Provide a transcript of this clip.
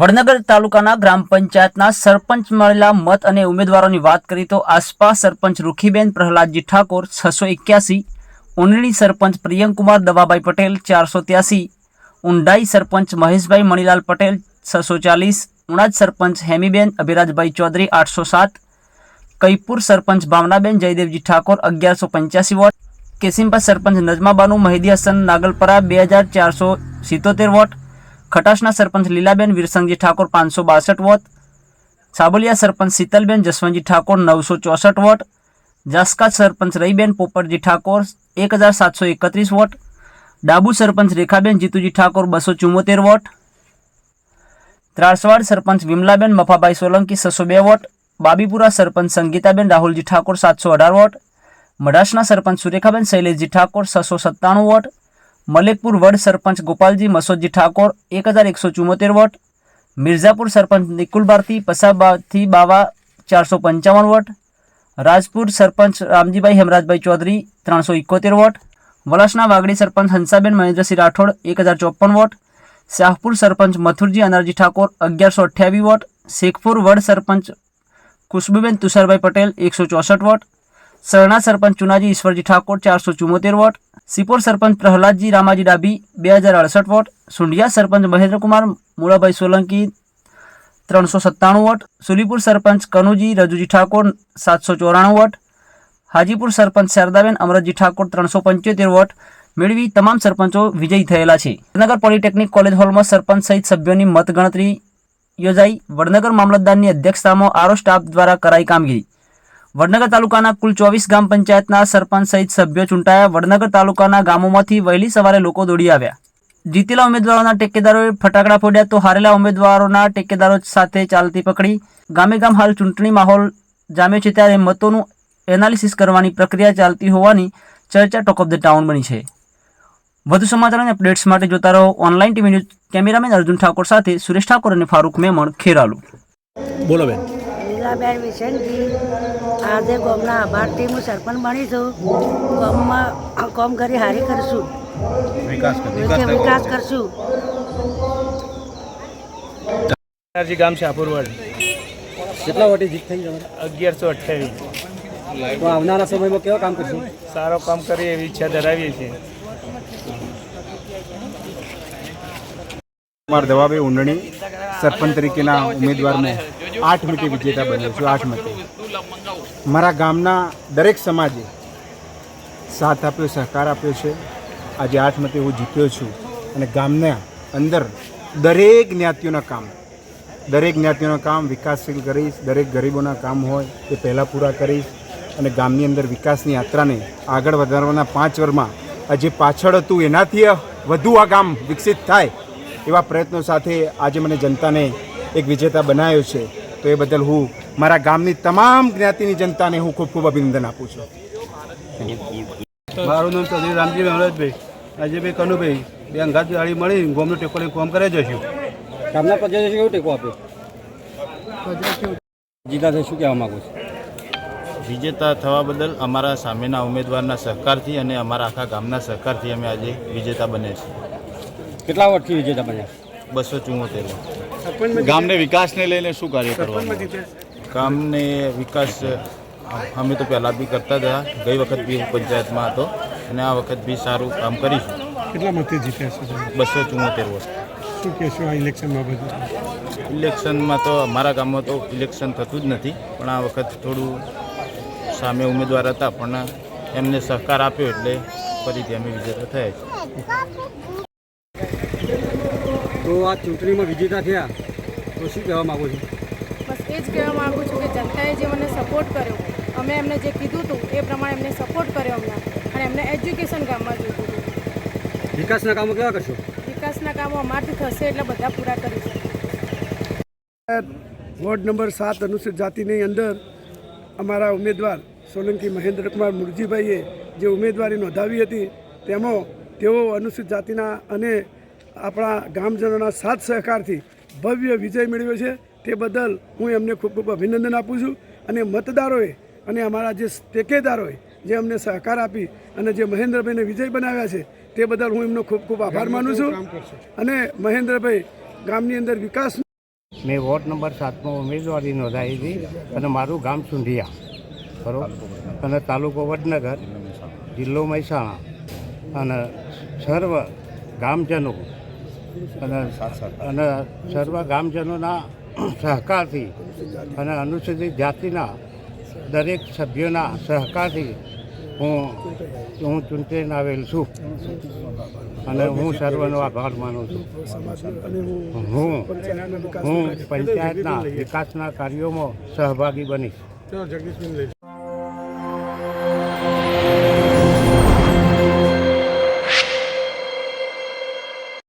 વડનગર તાલુકાના ગ્રામ પંચાયતના સરપંચ મળેલા મત અને ઉમેદવારોની વાત કરી તો આસપાસ સરપંચ રૂખીબેન પ્રહલાદજી ઠાકોર છસો એક્યાસી ઉનડી સરપંચ પ્રિયંકુમાર દવાભાઈ પટેલ ચારસો ત્યાસી, ઊંડાઈ સરપંચ મહેશભાઈ મણીલાલ પટેલ છસો ચાલીસ ઉણાજ સરપંચ હેમીબેન અભિરાજભાઈ ચૌધરી આઠસો સાત, કૈપુર સરપંચ ભાવનાબેન જયદેવજી ઠાકોર અગિયારસો પંચ્યાસી વોટ કેસિમ્પા સરપંચ નજમાબાનુ મહિદી હસન નાગલપરા બે હજાર ચારસો સિત્તોતેર વોટ ખટાશના સરપંચ લીલાબેન, વીરસંગજી ઠાકોર પાંચસો બાસઠ વોટ, સાબલિયા સરપંચ શીતલબેન, જસવંતજી ઠાકોર નવસો ચોસઠ વોટ જાસકા સરપંચ રહીબેન, પોપટજી ઠાકોર એક હજાર સાતસો એકત્રીસ વોટ, ડાબુ સરપંચ રેખાબેન, જીતુજી ઠાકોર બસો ચુમ્મોતેર વોટ, ત્રાસવાડ સરપંચ વિમલાબેન, મફાભાઈ સોલંકી છસો બે વોટ, બાબીપુરા સરપંચ સંગીતાબેન, રાહુલજી ઠાકોર સાતસો અઢાર વોટ, મઢાસના સરપંચ સુરેખાબેન, શૈલેષજી ઠાકોર છસો સત્તાણું વોટ મલેકપુર વડ સરપંચ ગોપાલજી મસોદજી ઠાકોર એક હજાર એકસો ચુમ્મોતેર વોટ. મિર્ઝાપુર સરપંચ નિકુલ ભારતી, પસાબાથી બાવા ચારસો પંચાવન વોટ. રાજપુર સરપંચ રામજીભાઈ હેમરાજભાઈ ચૌધરી ત્રણસો ઇકોતેર વોટ. વલાસના વાગડી સરપંચ હંસાબેન મહેન્દ્રસિંહ રાઠોડ એક હજાર ચોપન વોટ. શાહપુર સરપંચ મથુરજી અનારજી ઠાકોર અગિયારસો અઠ્યાવીસ વોટ. શેખપુર વડ સરપંચ ખુશ્બુબેન તુષારભાઈ પટેલ એકસો ચોસઠ વોટ. સરણા સરપંચ ચુનાજી ઈશ્વરજી ઠાકોર ચારસો ચુમ્મોતેર વોટ, સિપોર સરપંચ પ્રહલાદજી રામાજી ડાબી બે હજાર અડસઠ વોટ, સુંઢિયા સરપંચ મહેન્દ્રકુમાર મૂળાભાઈ સોલંકી ત્રણસો સત્તાણું વોટ, સુલીપુર સરપંચ કનુજી રજુજી ઠાકોર સાતસો ચોરાણું વોટ, હાજીપુર સરપંચ શારદાબેન અમરતજી ઠાકોર ત્રણસો પંચોતેર વોટ, મેળવી તમામ સરપંચો વિજયી થયેલા છે. વડનગર પોલિટેકનિક કોલેજ હોલમાં સરપંચ સહિત સભ્યોની મતગણતરી યોજાઈ. વડનગર મામલતદારની અધ્યક્ષતામાં આરો સ્ટાફ દ્વારા કરાઈ કામગીરી. વડનગર તાલુકાના કુલ ચોવીસ ગ્રામ પંચાયતના સરપંચ સહિત સભ્યો ચૂંટાયા. વડનગર તાલુકાના ગામોમાંથી વહેલી સવારે લોકો દોડી આવ્યા. જીતેલા ઉમેદવારોના ટેકેદારોએ ફટાકડા ફોડ્યા તો હારેલા ઉમેદવારોના ટેકેદારો સાથે ચાલતી પકડી. ગામે ગામ હાલ ચૂંટણી માહોલ જામ્યો છે ત્યારે મતોનું એનાલિસિસ કરવાની પ્રક્રિયા ચાલતી હોવાની ચર્ચા ટોક ઓફ ધ ટાઉન બની છે. વધુ સમાચાર અને અપડેટ્સ માટે જોતા રહો online TV news cameraman Arjun Thakor સાથે સુરેશ ઠાકોર અને ફારૂક મેમણ ખેરાલુ. બોલો બેન. લીલાબેન વિશેનજી. આજે ગોમના આભારથી હું સરપંચ બની છું. ગોમમાં કોમ કરી હારી કરશું. વિકાસ કરશું. એનર્જી ગામ શાહપુરવડ કેટલા વોટે જીત થઈ અગિયારસો અઠ્યાવીસ તો આવનારા સમયમાં કેવા કામ કરશું? સારો કામ કરીએ એવી ઈચ્છા ધરાવીએ છીએ. કુમાર દવાબે ઊંડણી સરપંચ તરીકેના ઉમેદવારમાં આઠ મતે વિજેતા બન્યો છું, આઠ મતે મારા ગામના દરેક સમાજે સાથ આપ્યો, સહકાર આપ્યો છે. આજે આઠ મતે હું જીત્યો છું અને ગામના અંદર દરેક જ્ઞાતિઓના કામ, દરેક જ્ઞાતિઓના કામ વિકાસશીલ કરીશ, દરેક ગરીબોના કામ હોય એ પહેલાં પૂરા કરીશ અને ગામની અંદર વિકાસની યાત્રાને આગળ વધારવાના પાંચ વર્ષમાં આજે પાછળ હતું એનાથી વધુ આ ગામ વિકસિત થાય એવા પ્રયત્નો સાથે આજે મને જનતાને એક વિજેતા બનાવ્યો છે. તો એ બદલ હું મારા ગામની તમામ જ્ઞાતિની જનતાને હું ખૂબ ખૂબ અભિનંદન આપું છું. મારું નામ ચૌધરી રામજી મહારાજભાઈ. આજે ભાઈ કનુભાઈ બે અંગાત ગાડી મળી ગોમનો ટેકો લઈને કામ કરે જશું ગામના પ્રજાને કેવો ટેકો આપ્યો? જીતા થઈ શું કહેવા માંગુ છું? વિજેતા થવા બદલ અમારા સામેના ઉમેદવારના સહકારથી અને અમારા આખા ગામના સહકારથી અમે આજે વિજેતા બન્યા છીએ. કેટલા વર્ષથી વિજેતા બન્યા? બસો ચુમ્મોતેર ગામને વિકાસને લઈને શું કાર્ય કરવાનું? ગામને વિકાસ અમે તો પહેલાં બી કરતા હતા ગઈ વખત બી હું પંચાયતમાં હતો અને આ વખત બી સારું કામ કરીશું. કેટલા મતે જીત્યા છે બસો ચુમ્મોતેર વર્ષ. શું કહેશો આ ઇલેક્શનમાં બધું? ઇલેક્શનમાં તો અમારા ગામમાં તો ઇલેક્શન થતું જ નથી પણ આ વખત થોડું સામે ઉમેદવાર હતા પણ એમને સહકાર આપ્યો એટલે ફરીથી અમે વિજેતા થયા છીએ. તો આ ચૂંટણીમાં વિજેતા થયા. તો શું કહેવા માગું છું? બસ એ જ કહેવા માગું છું કે જનતાએ જે મને સપોર્ટ કર્યો અમે એમને જે કીધું હતું એ પ્રમાણે એમને સપોર્ટ કર્યો અમને અને એમને એજ્યુકેશન કામમાં જોયું હતું. વિકાસના કામો કેવા કરશો? વિકાસના કામો અમારથી થશે એટલે બધા પૂરા કરીશું વોર્ડ નંબર સાત અનુસૂચિત જાતિની અંદર અમારા ઉમેદવાર સોલંકી મહેન્દ્રકુમાર મુરજીભાઈએ જે ઉમેદવારી નોંધાવી હતી તેમાં તેઓ અનુસૂચિત જાતિના અને આપણા ગામજનોના સાથ સહકારથી ભવ્ય વિજય મેળવ્યો છે. તે બદલ હું એમને ખૂબ ખૂબ અભિનંદન આપું છું અને મતદારોએ અને અમારા જે ટેકેદારોએ જે અમને સહકાર આપી અને જે મહેન્દ્રભાઈને વિજય બનાવ્યા છે તે બદલ હું એમનો ખૂબ ખૂબ આભાર માનું છું. અને મહેન્દ્રભાઈ ગામની અંદર વિકાસ મેં વોર્ડ નંબર સાતમાં ઉમેદવારી નોંધાવી હતી અને મારું ગામ સુંઢિયા બરોબર? અને તાલુકો વડનગર જિલ્લો મહેસાણા અને સર્વ ગામજનો અને અને સર્વ ગામજનોના સહકારથી અને અનુસૂચિત જાતિના દરેક સભ્યોના સહકારથી હું હું ચૂંટાઈને આવેલ છું. અને હું સર્વનો આભાર માનું છું. હું હું પંચાયતના વિકાસના કાર્યોમાં સહભાગી બનીશ.